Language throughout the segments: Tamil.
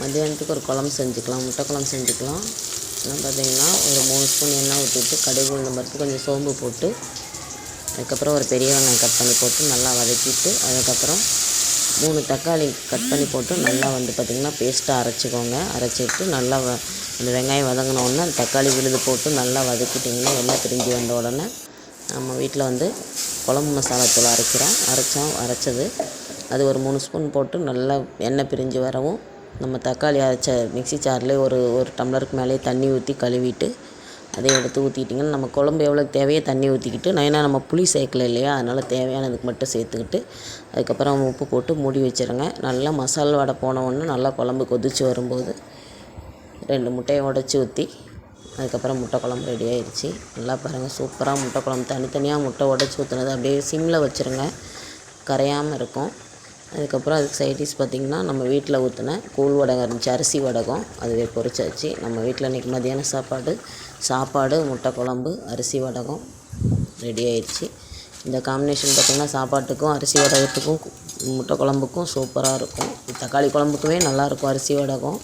மத்தியானத்துக்கு ஒரு குழம்பு செஞ்சுக்கலாம் முட்டை குழம்பு செஞ்சுக்கலாம். என்ன பார்த்தீங்கன்னா ஒரு மூணு ஸ்பூன் எண்ணெய் ஊற்றிட்டு கடுகு உளுந்தம் பருப்பு கொஞ்சம் சோம்பு போட்டு அதுக்கப்புறம் ஒரு பெரிய வெங்காயம் கட் பண்ணி போட்டு நல்லா வதக்கிட்டு அதுக்கப்புறம் மூணு தக்காளி கட் பண்ணி போட்டு நல்லா வந்து பார்த்திங்கன்னா பேஸ்ட்டாக அரைச்சிக்கோங்க. அரைச்சிட்டு நல்லா வ அந்த வெங்காயம் வதங்கினோடனே அந்த தக்காளி விழுது போட்டு நல்லா வதக்கிட்டிங்கன்னா எண்ணெய் பிரிஞ்சு வந்த உடனே நம்ம வீட்டில் வந்து குழம்பு மசாலா தூள் அரைக்கிறோம். அரைச்சோம் அரைச்சது. அது ஒரு மூணு ஸ்பூன் போட்டு நல்லா எண்ணெய் பிரிஞ்சு வரவும் நம்ம தக்காளி அரைச்ச மிக்ஸி சாரில் ஒரு ஒரு டம்ளருக்கு மேலேயே தண்ணி ஊற்றி கழுவிட்டு அதை எடுத்து ஊற்றிட்டிங்கன்னா நம்ம குழம்பு எவ்வளோ தேவையோ தண்ணி ஊற்றிக்கிட்டு நான் ஏன்னா நம்ம புளி சேர்க்கல இல்லையா அதனால் தேவையானதுக்கு மட்டும் சேர்த்துக்கிட்டு அதுக்கப்புறம் உப்பு போட்டு மூடி வச்சிருங்க. நல்லா மசாலா வடை போனவொடனே நல்லா குழம்பு கொதித்து வரும்போது ரெண்டு முட்டையை உடச்சி ஊற்றி அதுக்கப்புறம் முட்டை குழம்பு ரெடி ஆயிடுச்சு. நல்லா பாருங்கள் சூப்பராக முட்டை குழம்பு. தனித்தனியாக முட்டை உடச்சி ஊற்றுனது அப்படியே சிம்மில் வச்சுருங்க. கரையாமல் இருக்கும். அதுக்கப்புறம் அதுக்கு சைடிஷ் பார்த்திங்கன்னா நம்ம வீட்டில் ஊற்றின கூழ் வடகம் இருந்துச்சு அரிசி வடகம். அதுவே பொரிச்சாச்சு நம்ம வீட்டில் இன்றைக்கி மதியான சாப்பாடு சாப்பாடு முட்டை குழம்பு அரிசி வடகம் ரெடி ஆயிடுச்சு. இந்த காம்பினேஷன் பார்த்திங்கன்னா சாப்பாட்டுக்கும் அரிசி வடகத்துக்கும் முட்டை குழம்புக்கும் சூப்பராக இருக்கும். தக்காளி குழம்புக்குமே நல்லாயிருக்கும் அரிசி வடகம்.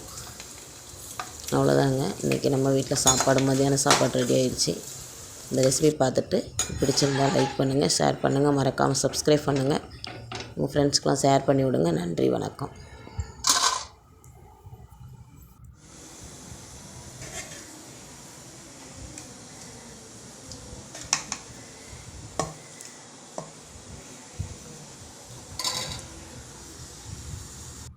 அவ்வளோதாங்க இன்றைக்கி நம்ம வீட்டில் சாப்பாடு மதியான சாப்பாடு ரெடி ஆயிடுச்சு. இந்த ரெசிபி பார்த்துட்டு பிடிச்சிருந்தா லைக் பண்ணுங்கள் ஷேர் பண்ணுங்கள் மறக்காமல் சப்ஸ்கிரைப் பண்ணுங்கள் உங்கள் ஃப்ரெண்ட்ஸ்க்கெலாம் ஷேர் பண்ணி விடுங்க நன்றி வணக்கம்.